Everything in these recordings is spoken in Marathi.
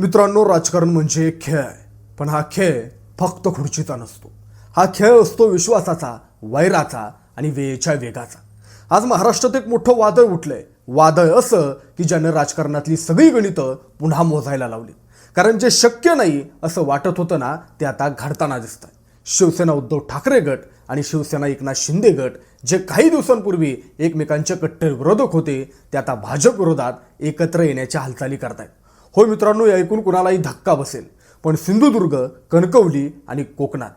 मित्रांनो राजकारण म्हणजे एक खेळ आहे. पण हा खेळ फक्त खुर्चीचा नसतो. हा खेळ असतो विश्वासाचा वैराचा आणि वेळेच्या वेगाचा. आज महाराष्ट्रात एक मोठं वादळ उठलंय. वादळ असं की ज्यानं राजकारणातली सगळी गणितं पुन्हा मोजायला लावली. कारण जे शक्य नाही असं वाटत होतं ना ते आता घडताना दिसत आहे शिवसेना उद्धव ठाकरे गट आणि शिवसेना एकनाथ शिंदे गट जे काही दिवसांपूर्वी एकमेकांचे कट्टर विरोधक होते ते आता भाजप विरोधात एकत्र येण्याच्या हालचाली करतायत. हो मित्रांनो हे ऐकून कुणालाही धक्का बसेल. पण सिंधुदुर्ग कणकवली आणि कोकणात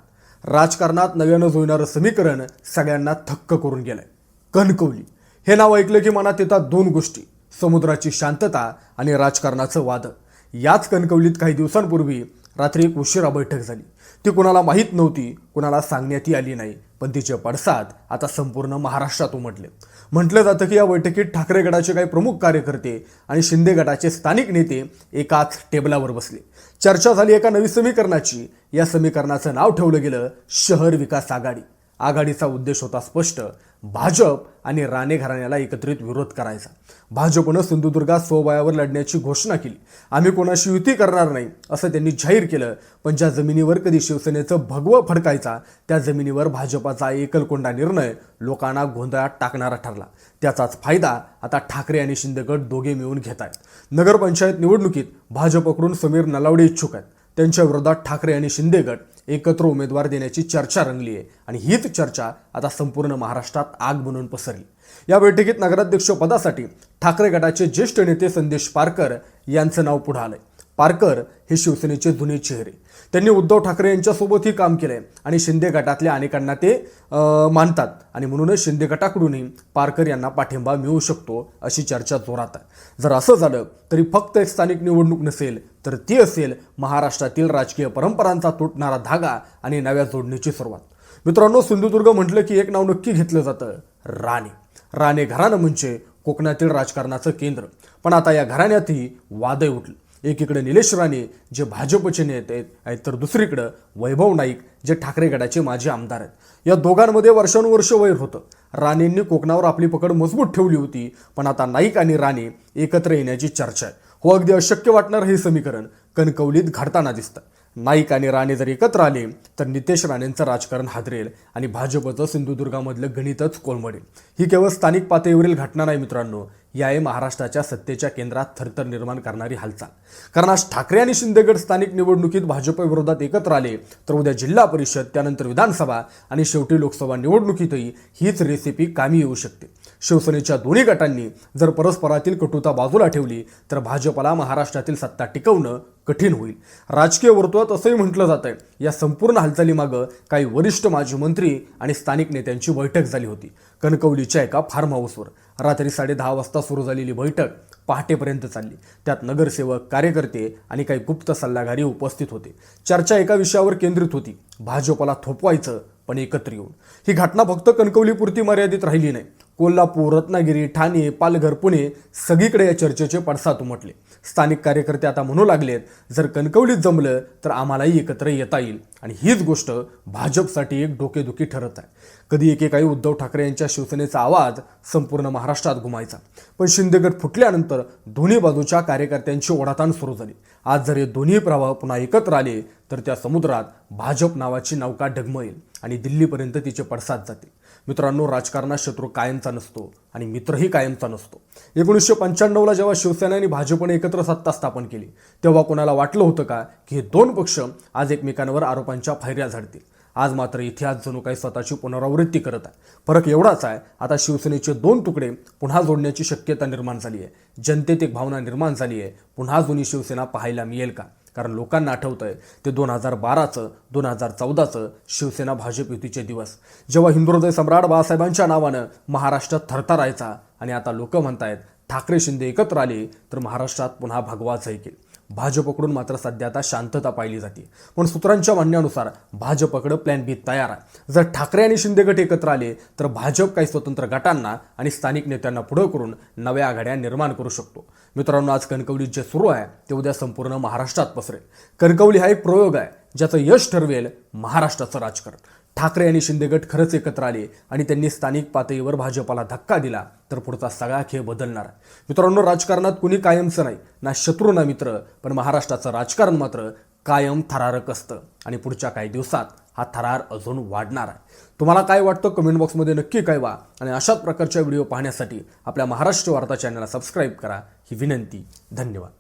राजकारणात नव्यानं जुळणारं समीकरण सगळ्यांना थक्क करून गेलंय. कणकवली. हे नाव ऐकलं की मनात येतात दोन गोष्टी. समुद्राची शांतता आणि राजकारणाचं वादळ याच कणकवलीत काही दिवसांपूर्वी रात्री एक उशिरा बैठक झाली. ती कुणाला माहीत नव्हती कुणाला सांगण्यातही आली नाही. पण तिचे पडसाद आता संपूर्ण महाराष्ट्रात उमटले. म्हटलं जातं की या बैठकीत ठाकरे गटाचे काही प्रमुख कार्यकर्ते आणि शिंदे गटाचे स्थानिक नेते एकाच टेबलावर बसले. चर्चा झाली एका नवी समीकरणाची. या समीकरणाचं नाव ठेवलं गेलं शहर विकास आघाडी. आघाडीचा उद्देश होता स्पष्ट. भाजप आणि राणे घराण्याला एकत्रित विरोध करायचा. भाजपनं सिंधुदुर्गात स्वबळावर लढण्याची घोषणा केली. आम्ही कोणाशी युती करणार नाही असं त्यांनी जाहीर केलं. पण ज्या जमिनीवर कधी शिवसेनेचं भगवं फडकायचा त्या जमिनीवर भाजपाचा एकलकोंडा निर्णय लोकांना गोंधळात टाकणारा ठरला. त्याचाच फायदा आता ठाकरे आणि शिंदेगड दोघे मिळून घेत आहेत. नगरपंचायत निवडणुकीत भाजपकडून समीर नलावडे इच्छुक आहेत. त्यांच्या विरोधात ठाकरे आणि शिंदे गट एकत्र उमेदवार देण्याची चर्चा रंगली आहे आणि हीच चर्चा आता संपूर्ण महाराष्ट्रात आग बनून पसरली. या बैठकीत नगराध्यक्ष पदासाठी ठाकरे गटाचे ज्येष्ठ नेते संदेश पारकर यांचं नाव पुढे आलंय. पारकर हे शिवसेनेचे जुने चेहरे. त्यांनी उद्धव ठाकरे यांच्यासोबतही काम केलंय आणि शिंदे गटातल्या अनेकांना ते मानतात. आणि म्हणूनच शिंदे गटाकडूनही पारकर यांना पाठिंबा मिळू शकतो अशी चर्चा जोरात आहे. जर असं झालं तरी फक्त एक स्थानिक निवडणूक नसेल तर ती असेल महाराष्ट्रातील राजकीय परंपरांचा तुटणारा धागा आणि नव्या जोडणीची सुरुवात. मित्रांनो सिंधुदुर्ग म्हटलं की एक नाव नक्की घेतलं जातं राणे. राणे घराणं म्हणजे कोकणातील राजकारणाचं केंद्र. पण आता या घराण्यातही वादही उठलं. एकीकडे निलेश राणे जे भाजपचे नेते आहेत तर दुसरीकडं वैभव नाईक जे ठाकरे गटाचे माजी आमदार आहेत. या दोघांमध्ये वर्षानुवर्ष वैर होतं. राणेंनी कोकणावर आपली पकड मजबूत ठेवली होती पण आता नाईक आणि राणे एकत्र येण्याची चर्चा आहे. हो अगदी अशक्य वाटणारं हे समीकरण कणकवलीत घडताना दिसतं. नाईक आणि राणे जर एकत्र आले तर नितेश राणेंचं राजकारण हादरेल आणि भाजपचं सिंधुदुर्गामधलं गणितच कोलमडेल. ही केवळ स्थानिक पातळीवरील घटना नाही मित्रांनो या आहे महाराष्ट्राच्या सत्तेच्या केंद्रात थरथर निर्माण करणारी हालचाल. कारण आज ठाकरे आणि शिंदेगड स्थानिक निवडणुकीत भाजपविरोधात एकत्र आले तर उद्या जिल्हा परिषद त्यानंतर विधानसभा आणि शेवटी लोकसभा निवडणुकीतही हीच रेसिपी कामी येऊ शकते. शिवसेनेच्या दोन्ही गटांनी जर परस्परातील कटुता बाजूला ठेवली तर भाजपला महाराष्ट्रातील सत्ता टिकवणं कठीण होईल. राजकीय वर्तुळात असंही म्हटलं जात आहे या संपूर्ण हालचालीमागं काही वरिष्ठ माजी मंत्री आणि स्थानिक नेत्यांची बैठक झाली होती. कणकवलीच्या एका फार्म हाऊसवर रात्री साडे दहा वाजता सुरू झालेली बैठक पहाटेपर्यंत चालली. त्यात नगरसेवक कार्यकर्ते आणि काही गुप्त सल्लागारी उपस्थित होते. चर्चा एका विषयावर केंद्रित होती. भाजपला थोपवायचं पण एकत्र येऊन. ही घटना फक्त कणकवलीपुरती मर्यादित राहिली नाही. कोल्हापूर रत्नागिरी ठाणे पालघर पुणे सगळीकडे या चर्चेचे पडसाद उमटले. स्थानिक कार्यकर्ते आता म्हणू लागलेत जर कणकवलीत जमलं तर आम्हालाही एकत्र येता येईल. आणि हीच गोष्ट भाजपसाठी एक डोकेदुखी ठरत आहे. कधी एकेकाळी उद्धव ठाकरे यांच्या शिवसेनेचा आवाज संपूर्ण महाराष्ट्रात घुमायचा. पण शिंदेगड फुटल्यानंतर दोन्ही बाजूच्या कार्यकर्त्यांची ओढाताण सुरू झाली. आज जर हे दोन्ही प्रवाह पुन्हा एकत्र आले तर त्या समुद्रात भाजप नावाची नौका डगमळेल आणि दिल्लीपर्यंत तिचे पडसाद जाते मित्रांनो राजकारणात शत्रू कायमचा नसतो आणि मित्रही कायमचा नसतो. एकोणीसशे पंच्याण्णवला जेव्हा शिवसेना आणि भाजपने एकत्र सत्ता स्थापन केली तेव्हा कोणाला वाटलं होतं का की हे दोन पक्ष आज एकमेकांवर आरोपांच्या फैऱ्या झाडतील? आज मात्र इतिहास जणू काही स्वतःची पुनरावृत्ती करत आहे. फरक एवढाच आहे आता शिवसेनेचे दोन तुकडे पुन्हा जोडण्याची शक्यता निर्माण झाली आहे. जनतेत एक भावना निर्माण झाली आहे पुन्हा जुनी शिवसेना पाहायला मिळेल का? कारण लोकांना आठवतंय ते दोन हजार बाराचं दोन हजार चौदाचं शिवसेना भाजप युतीचे दिवस. जेव्हा हिंदुहृदय सम्राट बाळासाहेबांच्या नावानं महाराष्ट्रात थरथरायचा आणि आता लोक म्हणतायत ठाकरे शिंदे एकत्र आले तर महाराष्ट्रात पुन्हा भगवा झैकेल भाजपकडून मात्र सध्या आता शांतता पाहिली जाते. पण सूत्रांच्या म्हणण्यानुसार भाजपकडं प्लॅन बी तयार आहे. जर ठाकरे आणि शिंदे गट एकत्र आले तर भाजप काही स्वतंत्र गटांना आणि स्थानिक नेत्यांना पुढं करून नव्या आघाड्या निर्माण करू शकतो. मित्रांनो आज कणकवलीत जे सुरू आहे ते उद्या संपूर्ण महाराष्ट्रात पसरेल. कणकवली हा एक प्रयोग आहे ज्याचं यश ठरवेल महाराष्ट्राचं राजकारण. ठाकरे आणि शिंदेगट खरंच एकत्र आले आणि त्यांनी स्थानिक पातळीवर भाजपाला धक्का दिला तर पुढचा सगळा खेळ बदलणार. आहे मित्रांनो राजकारणात कुणी कायमचं नाही ना शत्रू ना मित्र पण महाराष्ट्राचं राजकारण मात्र कायम थरारक असतं. आणि पुढच्या काही दिवसात हा थरार अजून वाढणार आहे. तुम्हाला काय वाटतं कमेंट बॉक्समध्ये नक्की कळवा आणि अशाच प्रकारच्या व्हिडिओ पाहण्यासाठी आपल्या महाराष्ट्र वार्ता चॅनलला सबस्क्राईब करा. ही विनंती धन्यवाद.